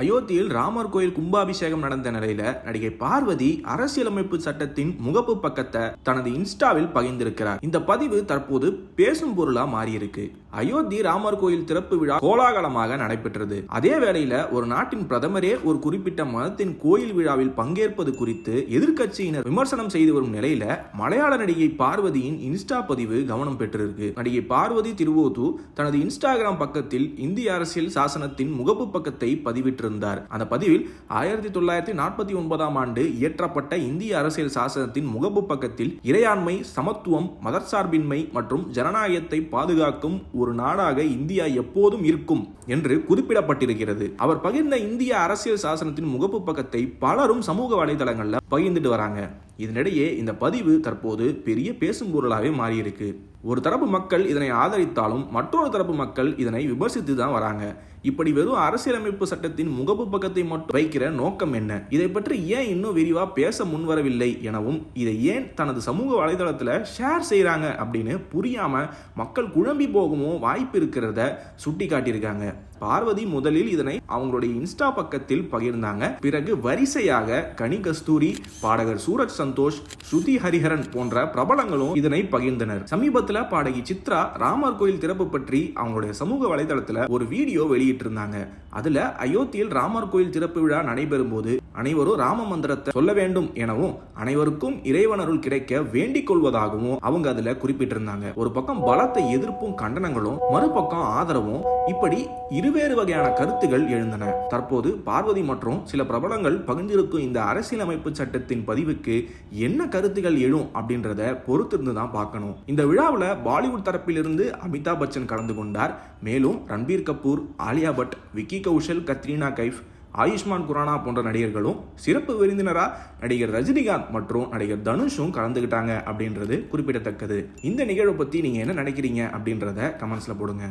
அயோத்தியில் ராமர் கோயில் கும்பாபிஷேகம் நடந்த நிலையில நடிகை பார்வதி அரசியலமைப்பு சட்டத்தின் முகப்பு பக்கத்தை தனது இன்ஸ்டாவில் பகிர்ந்திருக்கிறார். இந்த பதிவு தற்போது பேசும் பொருளா மாறியிருக்கு. அயோத்தி ராமர் கோயில் திறப்பு விழா கோலாகலமாக நடைபெற்றது. அதே வேளையில ஒரு நாட்டின் பிரதமரே ஒரு குறிப்பிட்ட மதத்தின் கோயில் விழாவில் பங்கேற்பது குறித்து எதிர்க்கட்சியினர் விமர்சனம் செய்து வரும் நிலையில மலையாள நடிகை பார்வதியின் இன்ஸ்டா பதிவு கவனம் பெற்றிருக்கு. நடிகை பார்வதி திருவோது தனது இன்ஸ்டாகிராம் பக்கத்தில் இந்திய அரசியல் சாசனத்தின் முகப்பு பக்கத்தை பதிவிட்டிருந்தார். அந்த பதிவில் ஆயிரத்தி தொள்ளாயிரத்தி நாற்பத்தி ஒன்பதாம் ஆண்டு இயற்றப்பட்ட இந்திய அரசியல் சாசனத்தின் முகப்பு பக்கத்தில் இறையாண்மை சமத்துவம் மதச்சார்பின்மை மற்றும் ஜனநாயகத்தை பாதுகாக்கும் ஒரு நாடாக இந்தியா எப்போதும் இருக்கும் என்று குறிப்பிடப்பட்டிருக்கிறது. அவர் பகிர்ந்த இந்திய அரசியல் சாசனத்தின் முகப்பு பக்கத்தை பலரும் சமூக வலைதளங்கள்ல பகிர்ந்துட்டு வராங்க. இதனிடையே இந்த பதிவு தற்போது பெரிய பேசும் பொருளாகவே மாறியிருக்கு. ஒரு தரப்பு மக்கள் இதனை ஆதரித்தாலும் மற்றொரு தரப்பு மக்கள் இதனை விமர்சித்து தான் வராங்க. இப்படி வெறும் அரசியலமைப்பு சட்டத்தின் முகப்பு பக்கத்தை மட்டும் வைக்கிற நோக்கம் என்ன? இதை பற்றி ஏன் இன்னும் விரிவா பேச முன்வரவில்லை எனவும் இதை ஏன் தனது சமூக வலைதளத்துல ஷேர் செய்யறாங்க அப்படின்னு புரியாம மக்கள் குழம்பி போகவும் வாய்ப்பு இருக்கிறத சுட்டி காட்டியிருக்காங்க பார்வதி முதலில் இதனை அவங்களுடைய இன்ஸ்டா பக்கத்தில் பகிர்ந்தாங்க. பிறகு வரிசையாக கனி கஸ்தூரி பாடகர் சூரஜ் சந்தோஷ் ஸ்ருதி ஹரிஹரன் போன்ற பிரபலங்களும் இதனை பகிர்ந்தனர். சமீபத்தில் பாடகி சித்ரா ராமர் கோயில் திறப்பு பற்றி அவங்களுடைய சமூக வலைதளத்துல ஒரு வீடியோ வெளியிட்டிருந்தாங்க. அதுல அயோத்தியில் ராமர் கோயில் திறப்பு விழா நடைபெறும் போது அனைவரும் ராம மந்திரத்தை சொல்ல வேண்டும் எனவும் அனைவருக்கும் இறைவனருள் கிடைக்க வேண்டிக் கொள்வதாகவும் அவங்க அதுல குறிப்பிட்டிருந்தாங்க. ஒரு பக்கம் பலத்த எதிர்ப்பும் கண்டனங்களும் மறுபக்கம் ஆதரவும் இப்படி இருவேறு வகையான கருத்துகள் எழுந்தன. தற்போது பார்வதி மற்றும் சில பிரபலங்கள் பகிர்ந்திருக்கும் இந்த அரசியலமைப்பு சட்டத்தின் பதிவுக்கு என்ன கருத்துகள் எழும் அப்படின்றத பொறுத்திருந்து தான் பார்க்கணும். இந்த விழாவில் பாலிவுட் தரப்பிலிருந்து அமிதாப் பச்சன் கலந்து கொண்டார். மேலும் ரன்பீர் கபூர் ஆலியா பட் விக்கி கௌஷல் கத்ரீனா கைஃப் ஆயுஷ்மான் குரானா போன்ற நடிகர்களும் சிறப்பு விருந்தினராக நடிகர் ரஜினிகாந்த் மற்றும் நடிகர் தனுஷும் கலந்துக்கிட்டாங்க அப்படின்றது குறிப்பிடத்தக்கது. இந்த நிகழ்வை பற்றி நீங்கள் என்ன நினைக்கிறீங்க அப்படின்றத கமெண்ட்ஸில் போடுங்க.